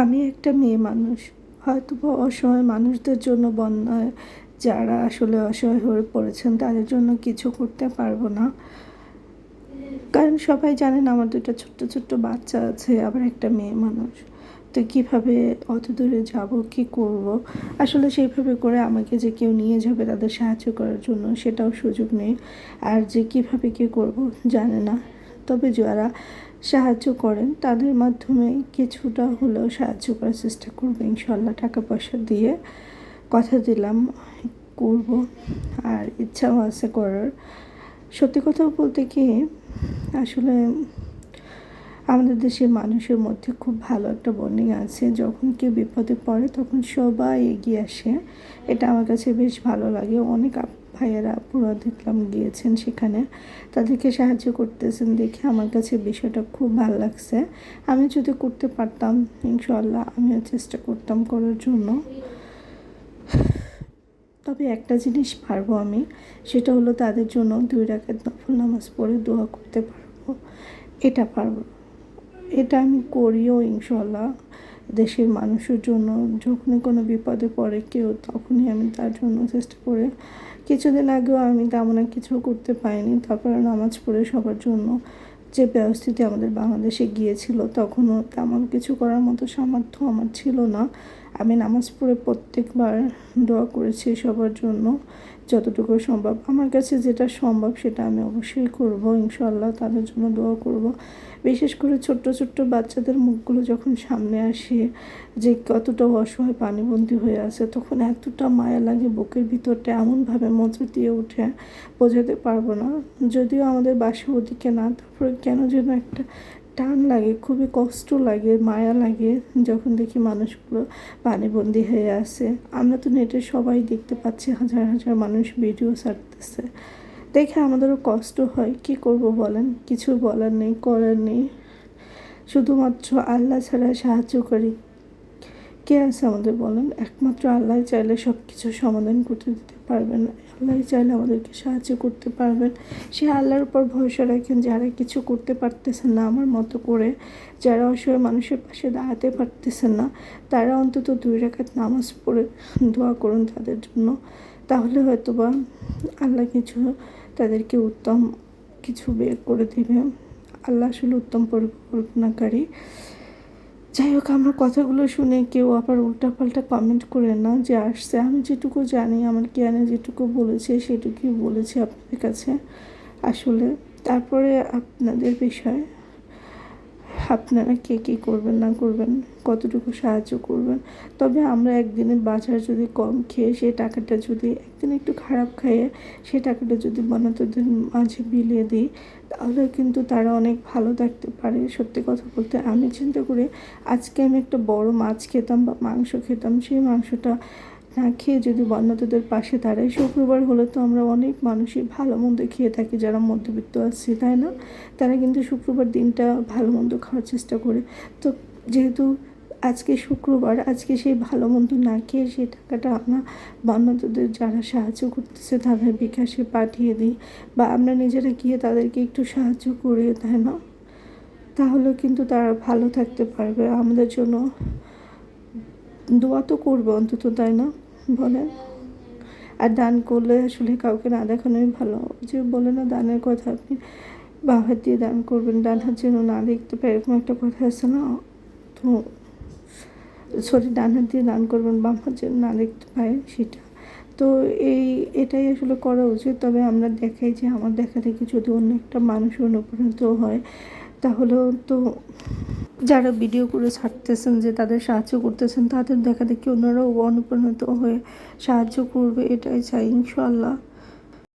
আমি একটা মেয়ে মানুষ। হয়তো বা অসহায় মানুষদের জন্য বন্যায় যারা আসলে অসহায় হয়ে পড়েছেন, তাদের জন্য কিছু করতে পারব না। কারণ সবাই জানেন আমার দুটো ছোট্ট ছোট্ট বাচ্চা আছে, আবার একটা মেয়ে মানুষ। তো কীভাবে, অত দূরে যাব, কি করব? আসলে সেইভাবে করে আমাকে যে কেউ নিয়ে যাবে তাদের সাহায্য করার জন্য সেটাও সুযোগ নেই। আর যে কীভাবে কী করব জানে না। তবে যারা সাহায্য করেন, তাদের মাধ্যমে কিছুটা হলেও সাহায্য করার চেষ্টা করব, ইনশাল্লাহ টাকা পয়সা দিয়ে কথা দিলাম, করব। আর ইচ্ছাও আছে করার। সত্যি কথা বলতে কি, আসলে আমাদের দেশের মানুষের মধ্যে খুব ভালো একটা বন্ডিং আছে। যখন কেউ বিপদে পড়ে, তখন সবাই এগিয়ে আসে। এটা আমার কাছে বেশ ভালো লাগে। অনেক ভাইয়েরা পুরো দেখলাম গিয়েছেন সেখানে। তাদেরকে সাহায্য করতেছেন দেখে আমার কাছে বিষয়টা খুব ভালো লাগছে। আমি যদি করতে পারতাম ইনশাল্লাহ আমিও চেষ্টা করতাম করার জন্য। তবে একটা জিনিস পারব আমি, সেটা হলো তাদের জন্য দুই রাখাত নফল নামাজ পড়ে দোয়া করতে পারব। এটা পারব। এটা আমি করিও ইনশাল্লাহ দেশের মানুষের জন্য যখনই কোনো বিপদে পড়ে কেউ, তখনই আমি তার জন্য চেষ্টা করে কিছুদিন আগেও আমি তেমন কিছু করতে পারিনি। তারপরে নামাজ পড়ে সবার জন্য যে পরিস্থিতি আমাদের বাংলাদেশে গিয়েছিল, তখনও তেমন কিছু করার মতো সামর্থ্য আমার ছিল না। আমি নামাজ পড়ে প্রত্যেকবার দোয়া করেছি সবার জন্য, যতটুকু সম্ভব। আমার কাছে যেটা সম্ভব সেটা আমি অবশ্যই করব ইনশাল্লাহ তাদের জন্য দোয়া করব। বিশেষ করে ছোট্ট ছোট্ট বাচ্চাদের মুখগুলো যখন সামনে আসে, যে কতটা অসহায় পানিবন্দী হয়ে আছে, তখন এতটা মায়া লাগে বুকের ভিতরটা এমনভাবে মজা দিয়ে ওঠে, বোঝাতে পারব না। যদিও আমাদের বাসা ওদিকে না তারপরে কেন যেন একটা টান লাগে, খুবই কষ্ট লাগে, মায়া লাগে যখন দেখি মানুষগুলো পানিবন্দি হয়ে আসে আমরা তো নেটে সবাই দেখতে পাচ্ছি, হাজার হাজার মানুষ ভিডিও ছাড়তেছে। দেখে আমাদেরও কষ্ট হয়, কি করব বলেন? কিছু বলার নেই, করার নেই। শুধুমাত্র আল্লাহ ছাড়া সাহায্যকারী কে আছে আমাদের বলেন? একমাত্র আল্লাহ চাইলে সব কিছু সমাধান করতে দিতে পারবেন। আল্লাহ চাইলে আমাদেরকে সাহায্য করতে পারবেন। সে আল্লাহর উপর ভরসা রাখেন যারা কিছু করতে পারতেছেন না আমার মতো করে। যারা অসহায় মানুষের পাশে দাঁড়াতে পারতেছেন না, তারা অন্তত দুই রাখাত নামাজ পড়ে দোয়া করুন তাদের জন্য। তাহলে হয়তো বা আল্লাহ কিছু তাদেরকে উত্তম কিছু বের করে দেবে। আল্লাহ আসলে উত্তম পরিকল্পনাকারী। যাই হোক, আমার কথাগুলো শুনে কেউ আবার উল্টাপাল্টা কমেন্ট করে না যে আসছে। আমি যেটুকু জানি, আমার জ্ঞানে যেটুকু বলেছে, সেটুকুই বলেছি আপনাদের কাছে। আসলে তারপরে আপনাদের বিষয় আপনারা কে কী করবেন, না করবেন, কতটুকু সাহায্য করবেন? তবে আমরা একদিনে বাজার যদি কম খেয়ে সেই টাকাটা যদি একদিন একটু খারাপ খাইয়ে সেই টাকাটা যদি বনাতদের মাঝে বিলিয়ে দিই, তাহলে কিন্তু তারা অনেক ভালো থাকতে পারে। সত্যি কথা বলতে আমি চিন্তা করি, আজকে আমি একটা বড় মাছ খেতাম বা মাংস খেতাম, সেই মাংসটা না খেয়ে যদি বন্যতদের পাশে দাঁড়াই, শুক্রবার হলে তো আমরা অনেক মানুষই ভালো মন্দ খেয়ে থাকি যারা মধ্যবিত্ত আছি, তাই না? তারা কিন্তু শুক্রবার দিনটা ভালো মন্দ খাওয়ার চেষ্টা করে। তো যেহেতু আজকে শুক্রবার, আজকে সেই ভালো মন্দ না খেয়ে সেই টাকাটা আমরা বন্যতদের যারা সাহায্য করতেছে তাদের বিকাশে পাঠিয়ে দিই বা আমরা নিজেরা গিয়ে তাদেরকে একটু সাহায্য করি, তাই না? তাহলে কিন্তু তারা ভালো থাকতে পারবে। আমাদের জন্য দোয়া তো করবে অন্তত, তাই না? বলেন। আর দান করলে আসলে কাউকে না দেখানোই ভালো। যে বলে না দানের কথা আপনি বাঁ হাত দিয়ে দান করবেন, ডান হাত যেন না দেখতে পায়, এরকম একটা কথা আছে না? তো সরি, ডান হাত দিয়ে দান করবেন, বাম হাত যেন না দেখতে পায় সেটা। তো এই, এটাই আসলে করা উচিত। তবে আমরা দেখাই যে, আমার দেখা দেখি যদি অন্য একটা মানুষ অনুপ্রাণিত হয়, তাহলেও তো যারা ভিডিও করে ছাড়তেছেন, যে তাদের সাহায্য করতেছেন, তাদের দেখা দেখি ওনারাও অনুপ্রাণিত হয়ে সাহায্য করবে, এটাই চাই ইনশাল্লাহ